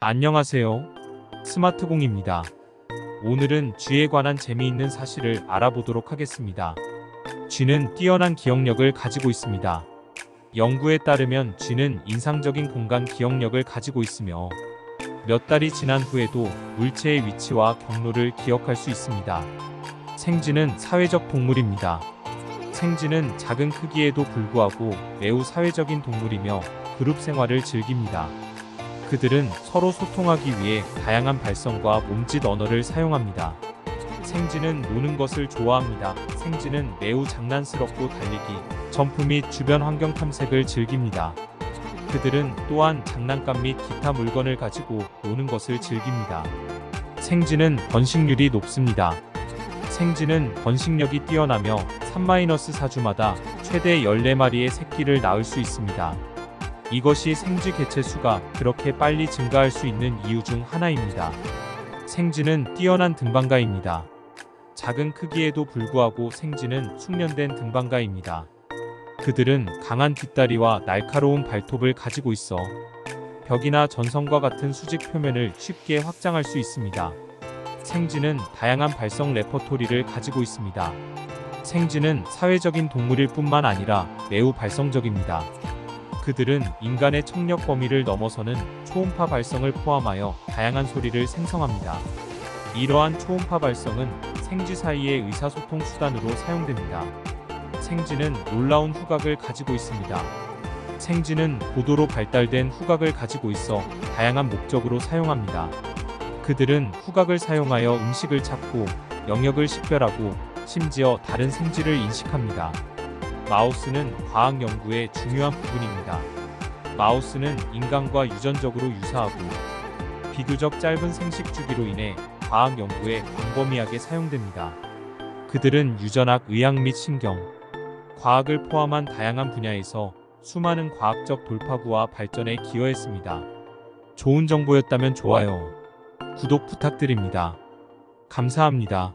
안녕하세요. 스마트공입니다. 오늘은 쥐에 관한 재미있는 사실을 알아보도록 하겠습니다. 쥐는 뛰어난 기억력을 가지고 있습니다. 연구에 따르면 쥐는 인상적인 공간 기억력을 가지고 있으며 몇 달이 지난 후에도 물체의 위치와 경로를 기억할 수 있습니다. 생쥐는 사회적 동물입니다. 생쥐는 작은 크기에도 불구하고 매우 사회적인 동물이며 그룹 생활을 즐깁니다. 그들은 서로 소통하기 위해 다양한 발성과 몸짓 언어를 사용합니다. 생쥐는 노는 것을 좋아합니다. 생쥐는 매우 장난스럽고 달리기, 점프 및 주변 환경 탐색을 즐깁니다. 그들은 또한 장난감 및 기타 물건을 가지고 노는 것을 즐깁니다. 생쥐는 번식률이 높습니다. 생쥐는 번식력이 뛰어나며 3-4주마다 최대 14마리의 새끼를 낳을 수 있습니다. 이것이 생쥐 개체 수가 그렇게 빨리 증가할 수 있는 이유 중 하나입니다. 생쥐는 뛰어난 등반가입니다. 작은 크기에도 불구하고 생쥐는 숙련된 등반가입니다. 그들은 강한 뒷다리와 날카로운 발톱을 가지고 있어 벽이나 전선과 같은 수직 표면을 쉽게 확장할 수 있습니다. 생쥐는 다양한 발성 레퍼토리를 가지고 있습니다. 생쥐는 사회적인 동물일 뿐만 아니라 매우 발성적입니다. 그들은 인간의 청력 범위를 넘어서는 초음파 발성을 포함하여 다양한 소리를 생성합니다. 이러한 초음파 발성은 생쥐 사이의 의사소통 수단으로 사용됩니다. 생쥐는 놀라운 후각을 가지고 있습니다. 생쥐는 고도로 발달된 후각을 가지고 있어 다양한 목적으로 사용합니다. 그들은 후각을 사용하여 음식을 찾고 영역을 식별하고 심지어 다른 생쥐를 인식합니다. 마우스는 과학 연구의 중요한 부분입니다. 마우스는 인간과 유전적으로 유사하고 비교적 짧은 생식 주기로 인해 과학 연구에 광범위하게 사용됩니다. 그들은 유전학, 의학 및 신경, 과학을 포함한 다양한 분야에서 수많은 과학적 돌파구와 발전에 기여했습니다. 좋은 정보였다면 좋아요, 구독 부탁드립니다. 감사합니다.